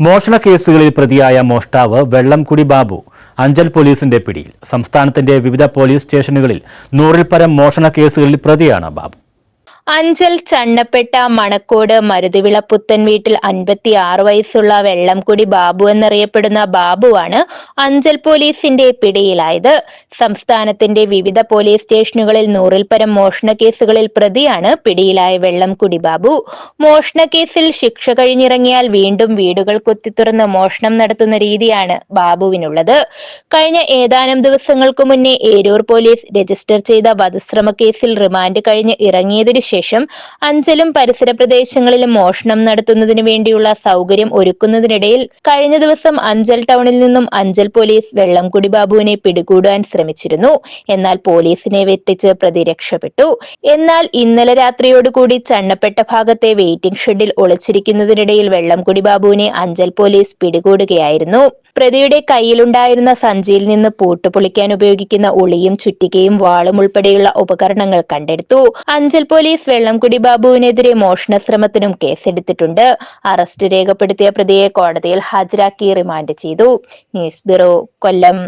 മോഷണ കേസുകളിൽ പ്രതിയായ മോഷ്ടാവ് വെള്ളംകുടി ബാബു അഞ്ചൽ പോലീസിന്റെ പിടിയിൽ. സംസ്ഥാനത്തിന്റെ വിവിധ പോലീസ് സ്റ്റേഷനുകളിൽ നൂറിൽ പരം മോഷണ കേസുകളിൽ പ്രതിയാണ് ബാബു. അഞ്ചൽ ചണ്ണപ്പെട്ട മണക്കോട് മരുതുവിള പുത്തൻ വീട്ടിൽ അൻപത്തി ആറ് വയസ്സുള്ള വെള്ളംകുടി ബാബു എന്നറിയപ്പെടുന്ന ബാബുവാണ് അഞ്ചൽ പോലീസിന്റെ പിടിയിലായത്. സംസ്ഥാനത്തിന്റെ വിവിധ പോലീസ് സ്റ്റേഷനുകളിൽ നൂറിൽ പരം മോഷണ കേസുകളിൽ പ്രതിയാണ് പിടിയിലായ വെള്ളംകുടി ബാബു. മോഷണ കേസിൽ ശിക്ഷ കഴിഞ്ഞിറങ്ങിയാൽ വീണ്ടും വീടുകൾ കൊത്തിത്തുറന്ന് മോഷണം നടത്തുന്ന രീതിയാണ് ബാബുവിനുള്ളത്. കഴിഞ്ഞ ഏതാനും ദിവസങ്ങൾക്കു മുന്നേ ഏരൂർ പോലീസ് രജിസ്റ്റർ ചെയ്ത വധശ്രമ കേസിൽ റിമാൻഡ് കഴിഞ്ഞ് ഇറങ്ങിയതിനു ശേഷം അഞ്ചലും പരിസര പ്രദേശങ്ങളിലും മോഷണം നടത്തുന്നതിന് വേണ്ടിയുള്ള സൗകര്യം ഒരുക്കുന്നതിനിടയിൽ കഴിഞ്ഞ ദിവസം അഞ്ചൽ ടൗണിൽ നിന്നും അഞ്ചൽ പോലീസ് വെള്ളംകുടി ബാബുവിനെ പിടികൂടാൻ ശ്രമിച്ചിരുന്നു. എന്നാൽ പോലീസിനെ വെട്ടിച്ച് പ്രതി രക്ഷപ്പെട്ടു. എന്നാൽ ഇന്നലെ രാത്രിയോടുകൂടി ചണ്ണപ്പെട്ട ഭാഗത്തെ വെയിറ്റിംഗ് ഷെഡിൽ ഒളിച്ചിരിക്കുന്നതിനിടയിൽ വെള്ളംകുടി ബാബുവിനെ അഞ്ചൽ പോലീസ് പിടികൂടുകയായിരുന്നു. പ്രതിയുടെ കയ്യിലുണ്ടായിരുന്ന സഞ്ചിയിൽ നിന്ന് പൂട്ട് പൊളിക്കാൻ ഉപയോഗിക്കുന്ന ഉളിയും ചുറ്റികയും വാളും ഉൾപ്പെടെയുള്ള ഉപകരണങ്ങൾ കണ്ടെടുത്തു. അഞ്ചൽ പോലീസ് വെള്ളംകുടി ബാബുവിനെതിരെ മോഷണ ശ്രമത്തിനും കേസെടുത്തിട്ടുണ്ട്. അറസ്റ്റ് രേഖപ്പെടുത്തിയ പ്രതിയെ കോടതിയിൽ ഹാജരാക്കി റിമാൻഡ് ചെയ്തു. News bureau Kollam.